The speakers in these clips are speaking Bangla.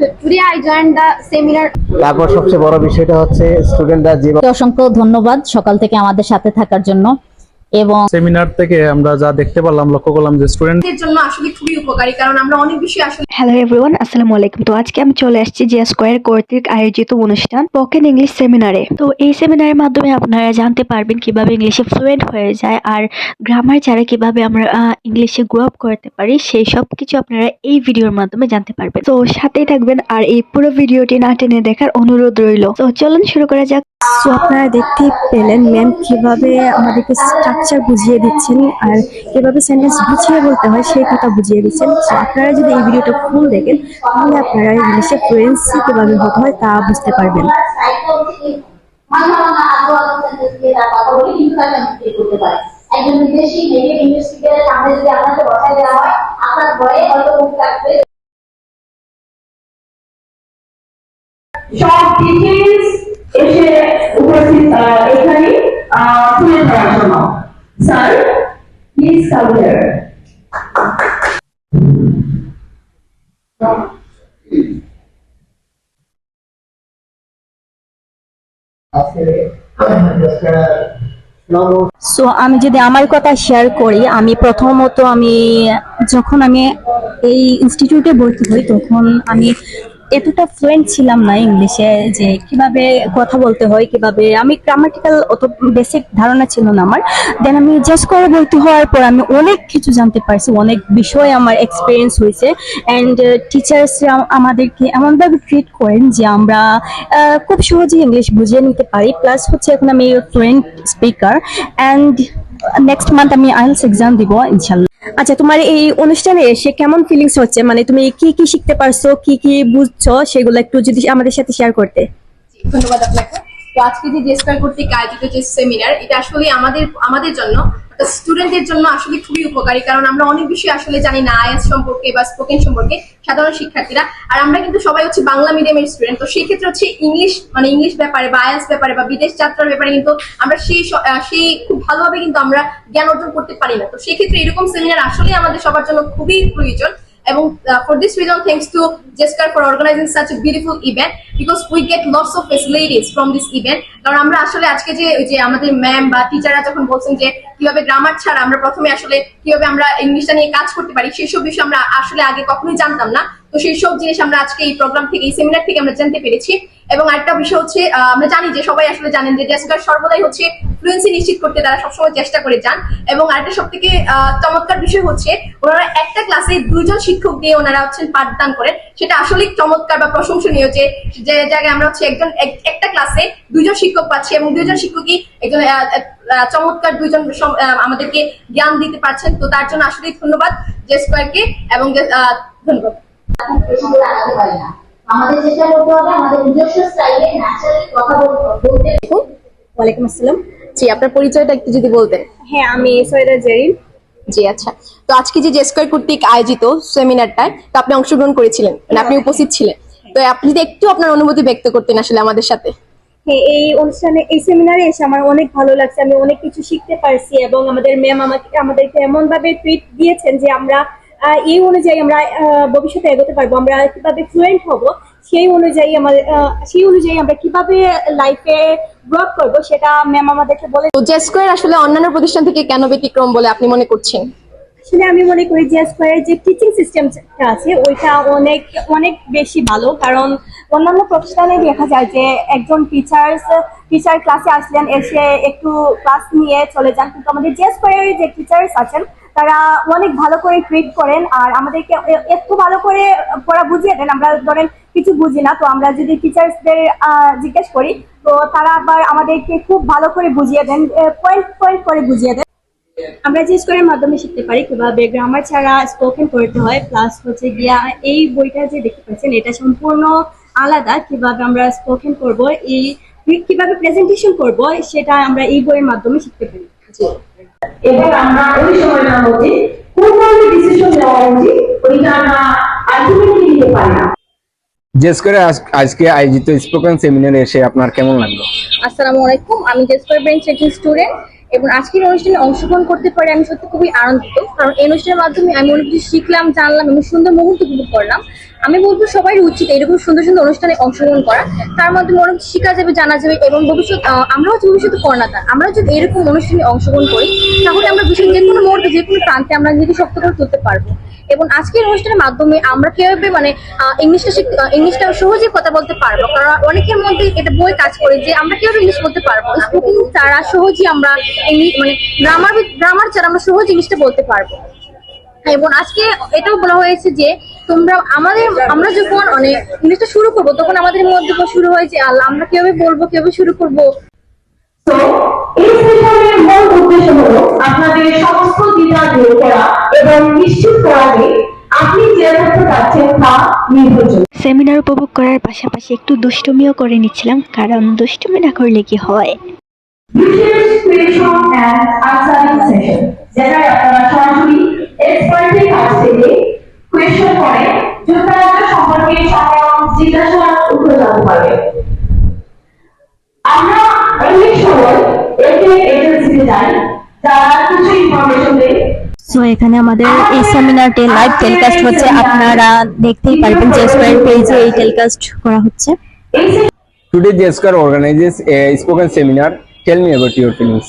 Today I joined the seminar. তারপর সবচেয়ে বড় বিষয়টা হচ্ছে স্টুডেন্টরা যে অসংখ্য ধন্যবাদ সকাল থেকে আমাদের সাথে থাকার জন্য। এবং সেমিনার থেকে আমরা যা দেখতে পারলাম লক্ষ্য করলাম যে স্টুডেন্ট এর জন্য আসলে খুবই উপকারী কারণ আমরা অনেক বেশি আসলে হ্যালো এভরিওয়ান আসসালামু আলাইকুম। তো আজকে আমি চলে আসছি জিয়া স্কোয়ার কর্তৃক আয়োজিত অনুষ্ঠান স্পোকেন ইংলিশ সেমিনারে তো এই সেমিনারের মাধ্যমে আপনারা জানতে পারবেন কীভাবে ইংলিশে ফ্লুয়েন্ট হয়ে যায় আর গ্রামার ছাড়া কীভাবে আমরা আহ, ইংলিশে গ্রো আপ করতে পারি সেই সব কিছু আপনারা এই ভিডিওর মাধ্যমে জানতে পারবেন। তো সাথেই থাকবেন আর এই পুরো ভিডিওটি না টেনে দেখার অনুরোধ রইল। তো চলুন শুরু করা যাক। তো আপনারা দেখতেই পেলেন ম্যাম কীভাবে আমাদেরকে স্ট্রাকচার বুঝিয়ে দিচ্ছেন। আর কীভাবে সেন্টেন্স গুছিয়ে বলতে হয়, সেই কথা বুঝিয়ে দিচ্ছেন। তো আপনারা যদি এই ভিডিওটা ফুল দেখেন, তাহলে আপনারা ইংলিশে ফ্লুয়েন্সি কীভাবে হতে হয় তা বুঝতে পারবেন। এখানে তুলে ধরার জন্য। প্লিজ কাম হিয়ার সো আমি যদি আমার কথা শেয়ার করি, আমি প্রথমত আমি, যখন আমি এই ইনস্টিটিউটে ভর্তি হই, তখন আমি এতটা ফ্লুয়েন্ট ছিলাম না ইংলিশে যে কীভাবে কথা বলতে হয়, কীভাবে আমি গ্রামাটিক্যাল অত বেসিক ধারণা ছিল না আমার। দেন আমি জাস্ট করে ভর্তি হওয়ার পর আমি অনেক কিছু জানতে পারছি, অনেক বিষয় আমার এক্সপিরিয়েন্স হয়েছে। অ্যান্ড টিচার্সরা আমাদেরকে এমনভাবে ট্রিট করেন যে আমরা খুব সহজেই ইংলিশ বুঝিয়ে নিতে পারি। প্লাস হচ্ছে এখন আমি fluent speaker and next month আমি আইএলস এক্সাম দিব, ইনশাল্লাহ। আচ্ছা তোমার এই অনুষ্ঠানে এসে কেমন ফিলিংস হচ্ছে? মানে তুমি কি কি শিখতে পারছ, কি কি বুঝছ? সেগুলো একটু যদি আমাদের সাথে শেয়ার করতে। ধন্যবাদ আপনাকে। তো আজকে যে জেস্কার কর্তৃক আয়োজিত যে সেমিনার এটা আসলে আমাদের আমাদের জন্য স্টুডেন্টদের জন্য আসলে খুবই উপকারী, কারণ আমরা অনেক বেশি আসলে জানি না আইএস সম্পর্কে বা স্পোকেন সম্পর্কে, সাধারণ শিক্ষার্থীরা। আর আমরা কিন্তু সবাই হচ্ছে বাংলা মিডিয়ামের স্টুডেন্ট তো সেই ক্ষেত্রে হচ্ছে ইংলিশ মানে ইংলিশ ব্যাপারে বা আইএস ব্যাপারে বা বিদেশ যাত্রার ব্যাপারে কিন্তু আমরা সেই সেই খুব ভালোভাবে কিন্তু আমরা জ্ঞান অর্জন করতে পারি না। তো সেই ক্ষেত্রে এরকম সেমিনার আসলে আমাদের সবার জন্য খুবই প্রয়োজন। এবং for this reason thanks to জেস্কার for organizing such a beautiful event because we get lots of facilities from this event কারণ আমরা আসলে আজকে যে যে আমাদের ম্যাম বা টিচাররা যখন বলছেন যে, কীভাবে গ্রামার ছাড়া আমরা প্রথমে আসলে কীভাবে আমরা ইংলিশটা নিয়ে কাজ করতে পারি, সেসব বিষয়ে আমরা আসলে আগে কখনোই জানতাম না। তো সেই সব জিনিস আমরা আজকে এই প্রোগ্রাম থেকে এই সেমিনার থেকে আমরা জানতে পেরেছি। এবং আরেকটা বিষয় হচ্ছে আমরা জানি যে সবাই আসলে জানেন যে জেসকার সর্বদাই হচ্ছে ফ্লুয়েন্সি নিশ্চিত করতে তারা সবসময় চেষ্টা করে যান। এবং আরেকটা সব থেকে চমৎকার বিষয় হচ্ছে ওনারা একটা ক্লাসে দুইজন শিক্ষক দিয়ে ওনারা হচ্ছেন পাঠদান করেন। সেটা আসলেই চমৎকার বা প্রশংসনীয় যে জায়গায় আমরা হচ্ছে একজন এক- একটা ক্লাসে দুইজন শিক্ষক পাচ্ছি এবং দুজন শিক্ষকই একজন চমৎকার দুজন আমাদেরকে জ্ঞান দিতে পারছেন। তো তার জন্য আসলেই ধন্যবাদ জেস্কয়ারকে এবং আহ, ধন্যবাদ পেছনে আগাতে পারি না। আমাদের চেষ্টা করতে হবে আমাদের নিজস্ব স্টাইলে ন্যাচারালি কথা বলতে ওয়ালাইকুম আসসালাম। জি আপনার পরিচয়টা একটু যদি বলতেন। হ্যাঁ আমি সৈয়দা জেরিন। জি আচ্ছা। তো আজকে যে জেস্কয়ার কর্তৃক আয়োজিত সেমিনারটায় তো আপনি অংশগ্রহণ করেছিলেন মানে আপনি উপস্থিত ছিলেন। তো আপনি যদি একটু আপনার অনুভূতি ব্যক্ত করতেন আসলে আমাদের সাথে। হ্যাঁ এই অনুষ্ঠানে এই সেমিনারে এসে আমার অনেক ভালো লাগছে। আমি অনেক কিছু শিখতে পারছি এবং আমাদের ম্যাম আমাকে আমাদেরকে এমন ভাবে ট্রিট দিয়েছেন যে আমরা এই অনুযায়ী আমরা ভবিষ্যতে এগোতে পারব আমরা কীভাবে ফ্লুয়েন্ট হব সেই অনুযায়ী আমাদের আহ, সেই অনুযায়ী আমরা কীভাবে লাইফে গ্রো করব সেটা ম্যাম আমাদেরকে বলে জেস্কয়ার আসলে অন্যান্য প্রতিষ্ঠান থেকে কেন ব্যতিক্রম বলে আপনি মনে করছেন? আসলে আমি মনে করি যে স্কোয়ারের যে টিচিং সিস্টেমটা আছে ওইটা অনেক অনেক বেশি ভালো কারণ অন্যান্য প্রতিষ্ঠানে দেখা যায় যে একজন টিচার্স টিচার ক্লাসে আসলেন এসে একটু ক্লাস নিয়ে চলে যান কিন্তু আমাদের যে স্কোয়ারের যে টিচার্স আছেন তারা অনেক ভালো করে ট্রিট করেন আর আমাদেরকে একটু ভালো করে পড়া বুঝিয়ে দেন। আমরা ধরেন কিছু বুঝি না, তো আমরা যদি টিচার্সদের জিজ্ঞেস করি, তো তারা আবার আমাদেরকে খুব ভালো করে বুঝিয়ে দেন পয়েন্ট পয়েন্ট করে বুঝিয়ে দেন। আমরা যে স্কোরের মাধ্যমে শিখতে পারি কীভাবে গ্রামার ছাড়া স্পোকেন করতে হয় প্লাস হচ্ছে গিয়া এই বইটা যে দেখতে পাচ্ছেন, এটা সম্পূর্ণ আলাদা, কীভাবে আমরা স্পোকেন করব, এই, কীভাবে প্রেজেন্টেশন করব, সেটা আমরা এই বইয়ের মাধ্যমে শিখতে পারি। এবং আমরা ওই সময়টার মধ্যে কোন ধরনের ডিসিশন নেওয়া উচিত ওইটা আমরা আলটিমেটলি নিতে পারি না। জেস করে আজকে আয়োজিত স্পোকেন সেমিনারে এসে আপনার কেমন লাগল? আসসালামু আলাইকুম আমি জেসপার ব্রেঞ্চ একজন স্টুডেন্ট এবং আজকের অনুষ্ঠানে অংশগ্রহণ করতে পারে আমি সত্যি খুবই আনন্দিত। কারণ এই অনুষ্ঠানের মাধ্যমে আমি অনেক কিছু শিখলাম জানলাম এবং সুন্দর মুহূর্ত উপভোগ করলাম। আমি বলব সবাই উচিত এরকম সুন্দর সুন্দর অনুষ্ঠানে অংশগ্রহণ করা। তার মাধ্যমে অনেক শেখা যাবে, জানা যাবে এবং ভবিষ্যৎ আমরাও ভবিষ্যতে কর্ণাতার আমরা যদি এরকম অনুষ্ঠানে অংশগ্রহণ করি, তাহলে আমরা বিশ্বের যে কোনো মুহূর্তে, যে কোনো প্রান্তে আমরা নিজেকে শক্ত করে তুলতে পারব। এবং আজকের অনুষ্ঠানের মাধ্যমে আমরা কীভাবে মানে ইংলিশটা ইংলিশটা সহজে কথা বলতে পারব। কারণ অনেকের মধ্যে এটা বই কাজ করে যে আমরা কীভাবে ইংলিশ বলতে পারব। স্পোকিং ছাড়া সহজেই আমরা ইংলিশ মানে গ্রামার গ্রামার ছাড়া আমরা সহজ ইংলিশটা বলতে পারব। এবং আজকে এটাও বলা হয়েছে যে তোমরা আমাদের আমরা যখন অনেক ইংলিশটা শুরু করব তখন আমাদের মধ্যে শুরু হয় যে আল্লাহ আমরা কীভাবে বলব কীভাবে শুরু করব? তো এই সেশনের মূল উদ্দেশ্য হলো আপনাদের সমস্ত দ্বিধা দূর করা এবং নিশ্চিত করা যে আপনি যে তথ্য পাচ্ছেন তা নির্ভরযোগ্য। সেমিনার উপভোগ করার পাশাপাশি একটু দুষ্টুমিও করে নিচ্ছিলাম কারণ দুষ্টুমি না করলে কি হয়? সেশন যেখানে আপনারা সরাসরি এক্সপার্টের কাছ থেকে কোয়েশন করে যুক্তরাজ্য সম্পর্কে সকল জিজ্ঞাসার উত্তর জানতে পারবেন আমরা অনেক সময় একে এজেন্সিতে যাই যারা কিছু ইনফরমেশন দেয়। সো এখানে আমাদের এই সেমিনারটি লাইভ টেলিকাস্ট হচ্ছে। আপনারা দেখতেই পারবেন যে স্কোয়ার পেজে এই টেলিকাস্ট করা হচ্ছে। Square organizes a spoken seminar. Tell me about your feelings.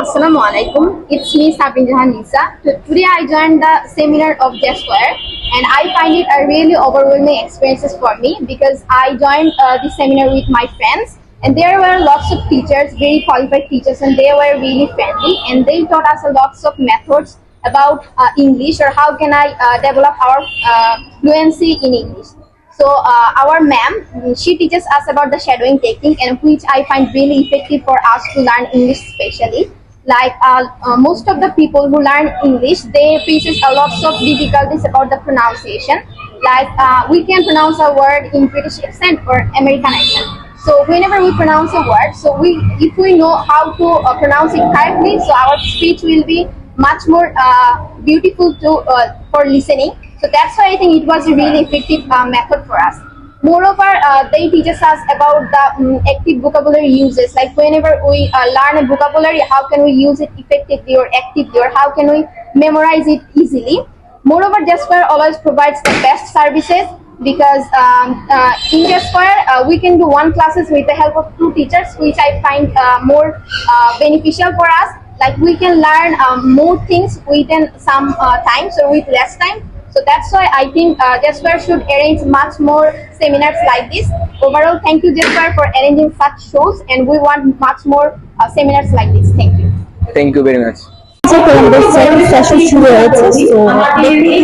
Assalamu alaikum. It's me Sabin Jahan Nisa. Today I joined the seminar of Square and I find it a really overwhelming experiences for me because I joined uh, this seminar with my friends and there were lots of teachers, very qualified teachers and they were really friendly and they taught us lots of methods about uh, English or how can I uh, develop our uh, fluency in English. So uh, our ma'am, she teaches us about the shadowing technique and which I find really effective for us to learn English especially. Like uh, uh, most of the people who learn English, they faces a lots of difficulties about the pronunciation. Like uh, we can pronounce a word in British accent or American accent. So whenever we pronounce a word, so we if we know how to uh, pronounce it correctly, so our speech will be much more uh, beautiful to uh, for listening. So that's why I think it was a really effective uh, method for us. Moreover, uh, they teaches us about the um, active vocabulary uses. Like whenever we uh, learn a vocabulary, how can we use it effectively or actively, or how can we memorize it easily? Moreover, Jasper always provides the best services because um, uh, in Jasper uh, we can do one classes with the help of two teachers, which I find uh, more uh, beneficial for us. Like we can learn um, more things within some uh, time, so with less time. So that's why I think uh, Jasper should arrange much more seminars like this. Overall, thank you Jasper for arranging such shows, and we want much more uh, seminars like this. Thank you. Thank you very much. যে আমাদের সেকেন্ড সেশন শুরু হয়েছে তো আমাদের এই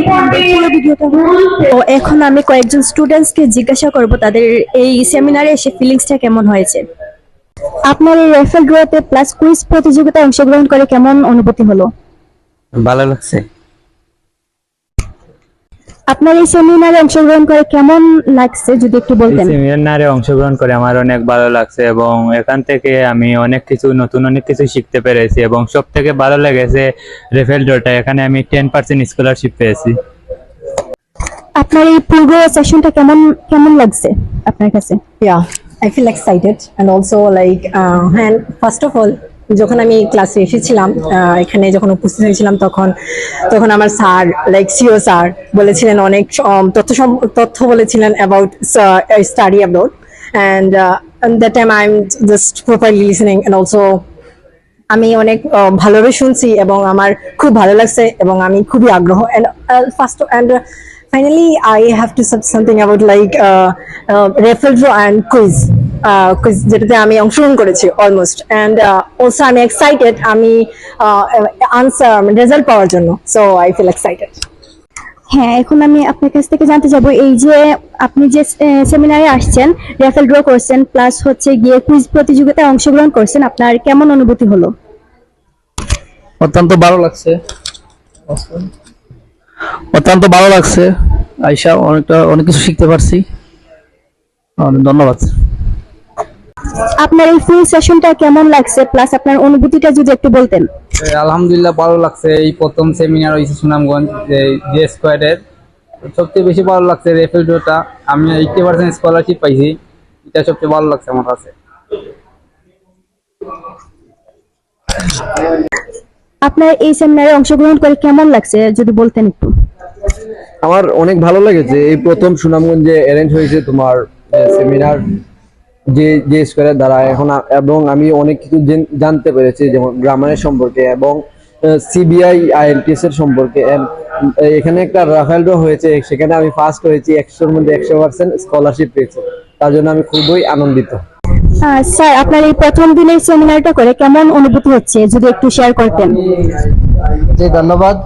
তো এখন আমি কয়েকজন স্টুডেন্টসকে জিজ্ঞাসা করব তাদের এই সেমিনারে এসে ফিলিংসটা কেমন হয়েছে আপনার এই রেফেল ড্রতে প্লাস কুইজ প্রতিযোগিতায় অংশগ্রহণ করে কেমন অনুভূতি হলো ভালো লাগছে আপনার এই সেমিনারে অংশগ্রহণ করে কেমন লাগছে যদি একটু বলতেন? সেমিনারে অংশগ্রহণ করে আমার অনেক ভালো লাগছে এবং এখান থেকে আমি অনেক কিছু নতুন অনেক কিছু শিখতে পেরেছি এবং সব থেকে ভালো লেগেছে রেফেল ডোটা এখানে আমি টেন পার্সেন্ট স্কলারশিপ পেয়েছি। আপনার এই পূর্ব সেশনটা কেমন কেমন লাগছে আপনার কাছে? Yeah I feel excited also like uh, and first of all যখন আমি ক্লাসে এসেছিলাম এখানে যখন উপস্থিত হয়েছিলাম তখন তখন আমার স্যার লাইক সিও স্যার বলেছিলেন অনেক um, তথ্য তথ্য বলেছিলেন about study about and that time I am just properly listening and also আমি অনেক ভালোভাবে শুনছি এবং আমার খুব ভালো লাগছে এবং আমি খুবই আগ্রহ। Uh, and first and finally I have to something about like raffle draw and quiz যেটাতে আমি অংশগ্রহণ করেছি অলমোস্ট অ্যান্ড অলসো আমি এক্সাইটেড আমি আনসার রেজাল্ট পাওয়ার জন্য। সো আই ফিল এক্সাইটেড হ্যাঁ এখন আমি আপনার কাছ থেকে জানতে যাব এই যে আপনি যে সেমিনারে আসছেন রেফেল ড্র করছেন প্লাস হচ্ছে গিয়ে কুইজ প্রতিযোগিতায় অংশগ্রহণ করছেন আপনার কেমন অনুভূতি হলো? অত্যন্ত ভালো লাগছে। অত্যন্ত ভালো লাগছে। আইসা অনেকটা অনেক কিছু শিখতে পারছি। ধন্যবাদ। আপনার এই ফুল সেশনটা কেমন লাগছে? প্লাস আপনার অনুভূতিটা যদি একটু বলতেন। আলহামদুলিল্লাহ ভালো লাগছে। এই প্রথম সেমিনার হয়েছে সুনামগঞ্জ যে জে স্কোয়াডের সবচেয়ে বেশি ভালো লাগছে রেফেল ডোটা আমি এইটি পার্সেন্ট স্কলারশিপ পাইছি। এটা সবচেয়ে ভালো লাগছে আমার কাছে। আপনার এই সেমিনারে অংশগ্রহণ করে কেমন লাগছে? যদি বলতেন একটু। আমার অনেক ভালো লেগেছে। এই প্রথম সুনামগঞ্জে অ্যারেঞ্জ হয়েছে তোমার সেমিনার যে যে স্কোয়ারের দ্বারা এখন এবং আমি অনেক কিছু জানতে পেরেছি যেমন গ্রামারের সম্পর্কে এবং সিবিআই আইএলটিএস এর সম্পর্কে। এখানে একটা রাফেলডো হয়েছে সেখানে আমি ফার্স্ট হয়েছি একশোর মধ্যে একশো পার্সেন্ট স্কলারশিপ পেয়েছি। তার জন্য আমি খুবই আনন্দিত। স্যার আপনার এই প্রথম দিনের সেমিনারটা করে কেমন অনুভূতি হচ্ছে? যদি একটু শেয়ার করতেন। জি ধন্যবাদ।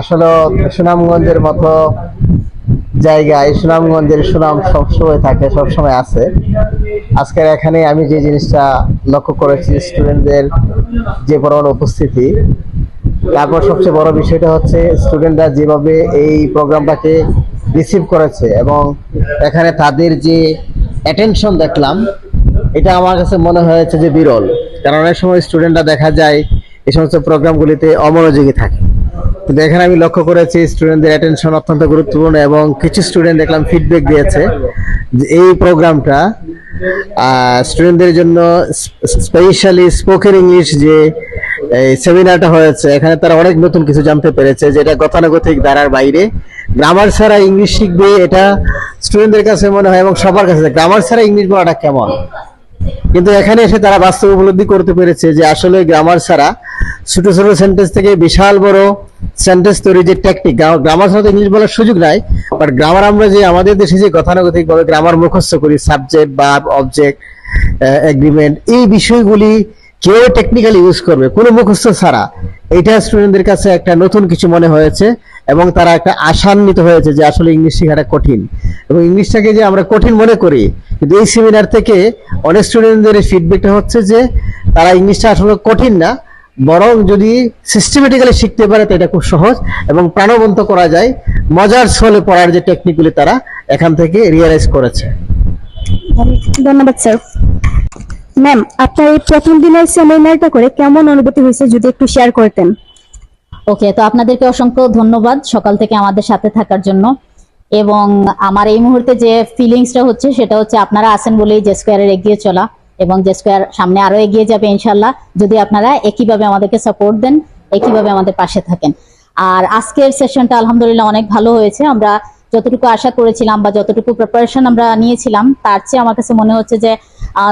আসলে সুনামগঞ্জের মতো জায়গায় সুনামগঞ্জের সুনাম সবসময় থাকে, সবসময় আছে। আজকের এখানে আমি যে জিনিসটা লক্ষ্য করেছি স্টুডেন্টদের যে পরিমাণ উপস্থিতি, তারপর সবচেয়ে বড় বিষয়টা হচ্ছে স্টুডেন্টরা যেভাবে এই প্রোগ্রামটাকে রিসিভ করেছে এবং এখানে তাদের যে অ্যাটেনশন দেখলাম, এটা আমার কাছে মনে হয়েছে যে বিরল। কারণ অনেক সময় স্টুডেন্টরা দেখা যায়, এই সমস্ত প্রোগ্রামগুলিতে অমনোযোগী থাকে। এখানে আমি লক্ষ্য করেছি স্টুডেন্টদের অ্যাটেনশন অত্যন্ত গুরুত্বপূর্ণ এবং কিছু স্টুডেন্ট দেখলাম ফিডব্যাক দিয়েছে যে এই প্রোগ্রামটা স্টুডেন্টদের জন্য স্পেশালি স্পোকেন ইংলিশ যে সেমিনারটা হয়েছে, এখানে তারা অনেক নতুন কিছু জানতে পেরেছে যেটা গতানুগতিক ধারার বাইরে। গ্রামার ছাড়া ইংলিশ শিখবে এটা স্টুডেন্টদের কাছে মনে হয় এবং সবার কাছে। গ্রামার ছাড়া ইংলিশ বলাটা কেমন? কিন্তু এখানে এসে তারা বাস্তব উপলব্ধি করতে পেরেছে যে আসলে গ্রামার ছাড়া ছোট ছোট সেন্টেন্স থেকে বিশাল বড় সেন্টেন্স তৈরি যে টেকনিক গ্রামার ছাড়া ইংলিশ বলার সুযোগ নাই বাট গ্রামার আমরা যে আমাদের দেশে যে গতানুগতিক ভাবে গ্রামার মুখস্থ করি সাবজেক্ট বা অবজেক্ট এগ্রিমেন্ট এই বিষয়গুলি কেউ টেকনিক্যালি ইউজ করবে, কোনো মুখস্থ ছাড়া। এটা স্টুডেন্টদের কাছে একটা নতুন কিছু মনে হয়েছে। এবং তারা একটা আশান্বিত হয়েছে যে আসলে ইংলিশ শেখাটা কঠিন। এবং ইংলিশটাকে যে আমরা কঠিন মনে করি, কিন্তু এই সেমিনার থেকে অনেক স্টুডেন্টদের ফিডব্যাকটা হচ্ছে যে তারা ইংলিশটা আসলে কঠিন না, বরং যদি সিস্টেমেটিক্যালি শিখতে পারে তো এটা খুব সহজ এবং প্রাণবন্ত করা যায়। মজার ছলে পড়ার যে টেকনিকগুলি তারা এখান থেকে রিয়েলাইজ করেছে। ধন্যবাদ স্যার ম্যাম আপনার এই প্রথম দিনের সেমিনারটা করে কেমন অনুভূতি হয়েছে যদি একটু শেয়ার করতেন? ওকে, তো আপনাদেরকে অসংখ্য ধন্যবাদ সকাল থেকে আমাদের সাথে থাকার জন্য। এবং আমার এই মুহূর্তে যে ফিলিংসটা হচ্ছে, সেটা হচ্ছে আপনারা আছেন বলেই যে স্কোয়ারের এগিয়ে চলা এবং যে স্কোয়ার সামনে আরও এগিয়ে যাবে ইনশাল্লাহ যদি আপনারা একইভাবে আমাদেরকে সাপোর্ট দেন, একইভাবে আমাদের পাশে থাকেন। আর আজকের সেশনটা আলহামদুলিল্লাহ অনেক ভালো হয়েছে। আমরা যতটুকু আশা করেছিলাম বা যতটুকু প্রিপারেশন আমরা নিয়েছিলাম, তার চেয়ে আমার কাছে মনে হচ্ছে যে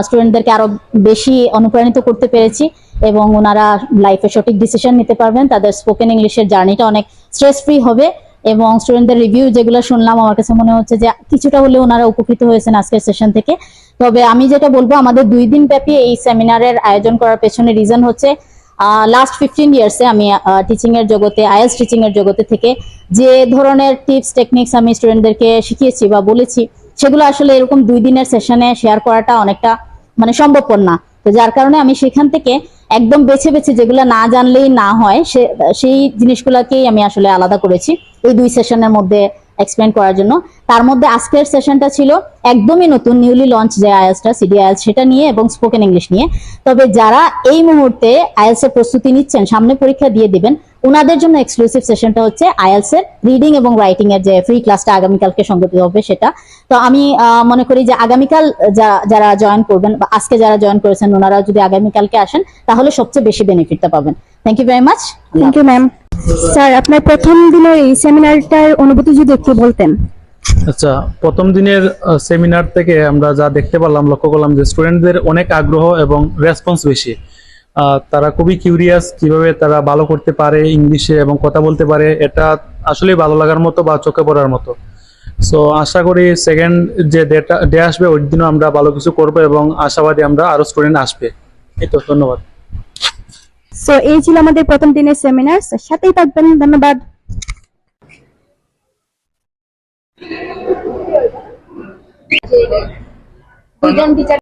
স্টুডেন্টদেরকে আরও বেশি অনুপ্রাণিত করতে পেরেছি এবং ওনারা লাইফে সঠিক ডিসিশন নিতে পারবেন। তাদের স্পোকেন ইংলিশের জার্নিটা অনেক স্ট্রেস ফ্রি হবে এবং স্টুডেন্টদের রিভিউ যেগুলো শুনলাম, আমার কাছে মনে হচ্ছে যে কিছুটা হলেও ওনারা উপকৃত হয়েছেন আজকের সেশন থেকে। তবে আমি যেটা বলব, আমাদের দুই দিন ব্যাপী এই সেমিনারের আয়োজন করার পেছনে রিজন হচ্ছে লাস্ট ফিফটিন ইয়ার্সে আমি টিচিং এর জগতে আইএলস টিচিং এর জগতে থেকে যে ধরনের টিপস টেকনিক্স আমি স্টুডেন্টদেরকে শিখিয়েছি বা বলেছি সেগুলো আসলে এরকম দুই দিনের সেশনে শেয়ার করাটা অনেকটা মানে সম্ভবপর না। তো যার কারণে আমি সেখান থেকে একদম বেছে বেছে যেগুলো না জানলেই না হয় সেই জিনিসগুলাকেই আমি আসলে আলাদা করেছি। এই দুই সেশনের মধ্যে এক্সপ্লেন করার জন্য। তার মধ্যে আজকের সেশনটা ছিল একদমই নতুন নিউলি লঞ্চ যে আইএলসটা সিডি আইএলস সেটা নিয়ে এবং স্পোকেন ইংলিশ নিয়ে। তবে যারা এই মুহূর্তে আইএলস এর প্রস্তুতি নিচ্ছেন, সামনে পরীক্ষা দিয়ে দিবেন ওনাদের জন্য এক্সক্লুসিভ সেশনটা হচ্ছে আইএলস এর রিডিং এবং রাইটিং এর যে ফ্রি ক্লাসটা আগামীকালকে সংগঠিত হবে সেটা। তো আমি মনে করি যে আগামীকাল যারা জয়েন করবেন বা আজকে যারা জয়েন করেছেন ওনারা যদি আগামীকালকে আসেন, তাহলে সবচেয়ে বেশি বেনিফিটটা পাবেন। Thank you very much thank you ma'am sir, আপনার প্রথম দিনের এই সেমিনারটার অনুভূতি যদি একটু বলতেন। আচ্ছা প্রথম দিনের সেমিনার থেকে আমরা যা দেখতে পারলাম, লক্ষ্য করলাম যে স্টুডেন্টদের অনেক আগ্রহ এবং রেসপন্স বেশি। তারা খুবই কিউরিয়াস কীভাবে তারা ভালো করতে পারে ইংলিশে এবং কথা বলতে পারে। এটা আসলে ভালো লাগার মতো বা চোখে পড়ার মতো। সো আশা করি সেকেন্ড যে ডেটা ডে আসবে, ওই দিনও আমরা ভালো কিছু করব এবং আশাবাদী আমরা আরও স্টুডেন্ট আসবে। এই তো, ধন্যবাদ। সো এই ছিল আমাদের প্রথম দিনের সেমিনার সাথেই থাকবেন। ধন্যবাদ। দুজন টিচার